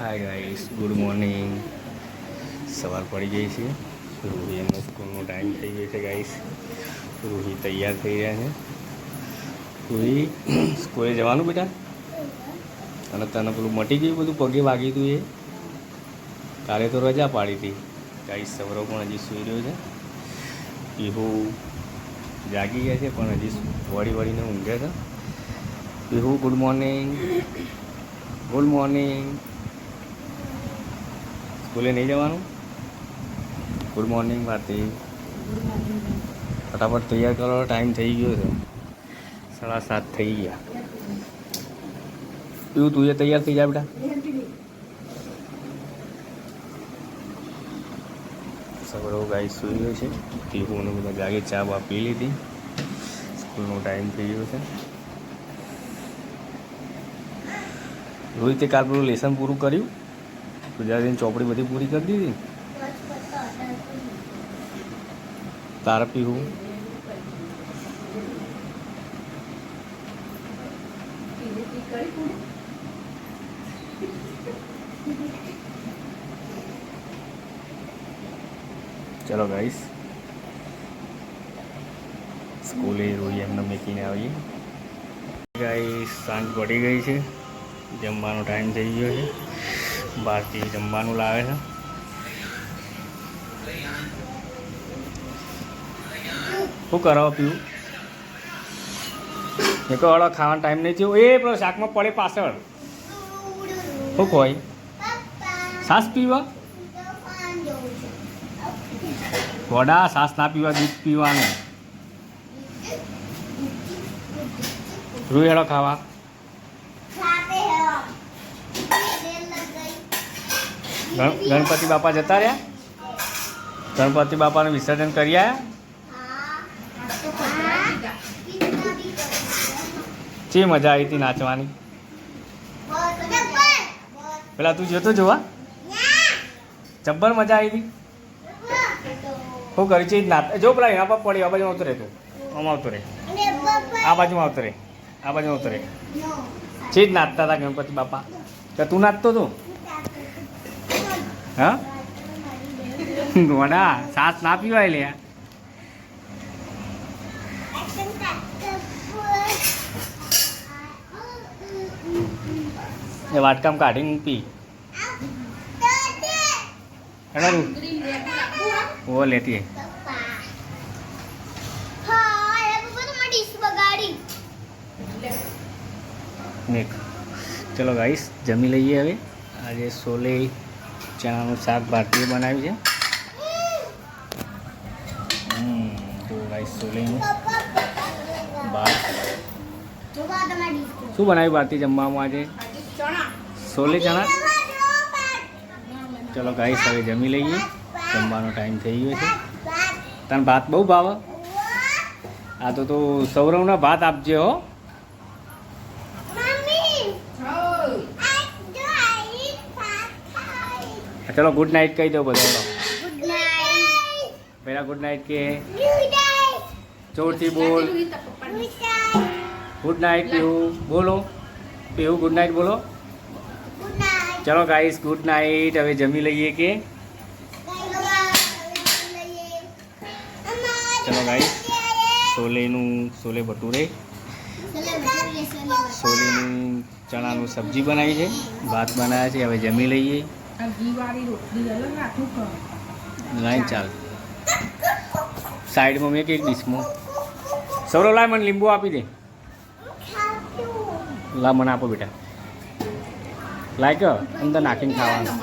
Hi guys good morning સવાર પડી ગઈ છે. રૂહી એમનો સ્કૂલનો ટાઈમ થઈ ગયો છે ગાઈસ રૂહી તૈયાર થઈ રહ્યા છે. રૂહી સ્કૂલે જવાનું બેટા? અને તને પેલું મટી ગયું બધું? પગે વાગી હતું એ? કાલે તો રજા પાડી હતી. ગાઈસ સવરો પણ હજી સૂઈ રહ્યો છે. પીહુ જાગી ગયા છે, પણ હજી વળી વળીને ઊંઘે છે. Pihu good morning good morning સ્કૂલે નહીં જવાનું? ગુડ મોર્નિંગ ભારતી ફટાફટ તૈયાર કરો ટાઈમ થઈ ગયો છે. સાડા સાત થઈ ગયા. એવું તું તૈયાર થઈ જા બેટા. સવરો ગાય સુઈ ગયો છે. પીવું બધા જાગે ચા બા પી લીધી. સ્કૂલનો ટાઈમ થઈ ગયો છે. રોહિતે કાલ પેલું લેસન પૂરું કર્યું? ગુજરાતીની ચોપડી બધી પૂરી કરી દીધી? તારે પીવું? ચલો ગાઈસ સ્કૂલે રોઈ એમને મેકીને આવીએ ગાઈસ સાંજ પડી ગઈ છે. જમવાનો ટાઈમ થઈ ગયો છે. બહારથી જમવાનું લાવે છે. શું કરાવો પીવું એક કહો હળો ખાવાનો ટાઈમ નહીં થયો. એ પેલો શાકમાં પડે પાછળ. શું ખોય સાસ પીવા? વડા સાસ ના પીવા, દૂધ પીવાનું. રૂઈ ખાવા. ગણપતિ બાપા જતા રહ્યા? ગણપતિ બાપાનું વિસર્જન કરી આવ્યા ચી મજા આવી હતી નાચવાની? પેલા તું જોતો જોવા? જબ્બર મજા આવી હતી? હું કરી છે નાચ, જો પેલા એના પર પડી, આ બાજુ આવતો રહે તું આમ આવતો રહે. આ બાજુમાં આવતો રહે. આ બાજુ આવતો રહે. જ નાચતા હતા ગણપતિ બાપા. તું નાચતો તું હા? વડા સાસ ના પીવાય લે. એ વાટકામ કાઢીને પી. ઓ લેતી ચલો ગાઈસ, જમી લઈએ હવે. આજે સોલે ચણાનું શાક ભારતીય બનાવ્યું છે. તો ગાઈસ સોલેનું ભાત શું બનાવ્યું ભારતીય જમવામાં આજે? સોલે ચણા? ચલો ગાઈસ હવે જમી લઈએ. જમવાનો ટાઈમ થઈ ગયો છે. તને ભાત બહુ ભાવે? આ તો તું સૌરવના ભાત આપજે હો. ચલો ગુડ નાઇટ કહી દો બધા પહેલા ગુડ નાઇટ કે જોરથી બોલ. Good night Pihu. બોલો. પીહુ ગુડ નાઇટ બોલો. ચલો ગાઈસ ગુડ નાઇટ હવે જમી લઈએ કે? ચલો ગાઈસ સોલેનું સોલે ભટુરે. સોલેનું ચણાનું સબ્જી બનાવી છે. ભાત બનાવ્યા છે. હવે જમી લઈએ. લાઈન ચાલ સાઈડમાં મેં એક ડીશમાં સૌરવ લાય મને લીંબુ આપી દે લા મને આપો બેટા લાય કે અંદર નાખીને ખાવાનું